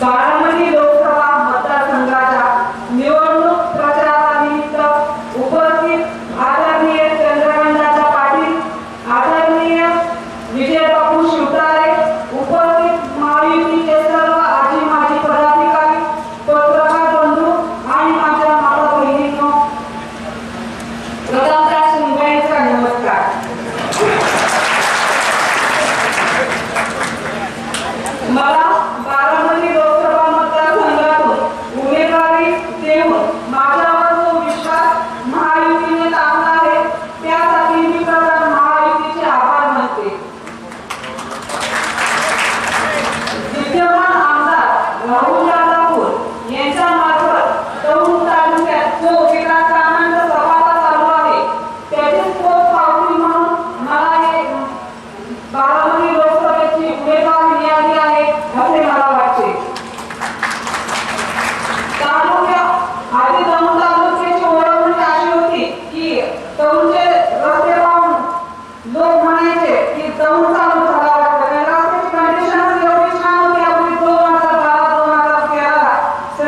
बारामती लोकसभा मतदारसंघाच्या निवडणूक प्रचारानिमित्त उपस्थित आदरणीय चंद्रकांतदादा पाटील आदरणीय विजयबापू शिवतारे उपस्थित महायुतीचे सर्व आजी माजी पदाधिकारी पत्रकार बंधू आणि माझ्या माता बहिणींनो प्रथमतः सुनबाईंचा नमस्कार. मला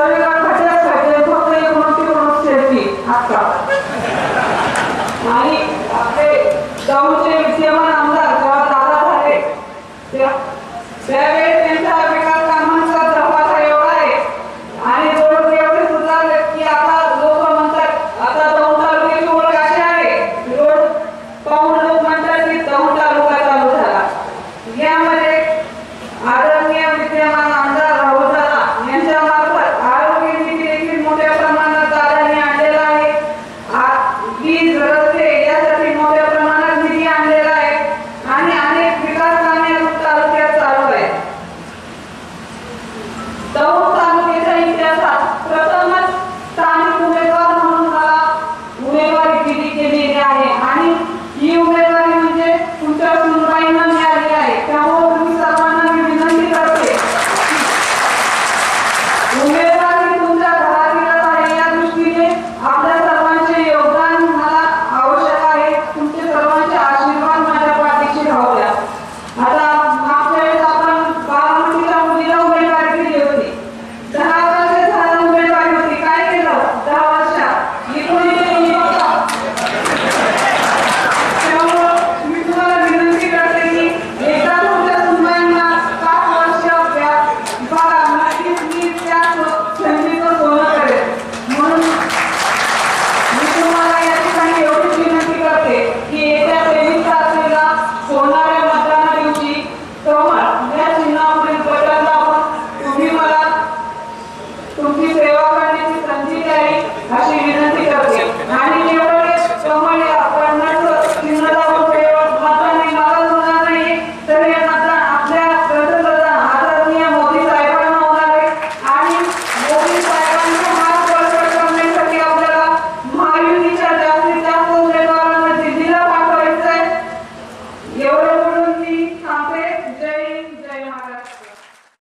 れがカチャカチャでそんなにこの手この手にあった。何あれ、ダウンテーブ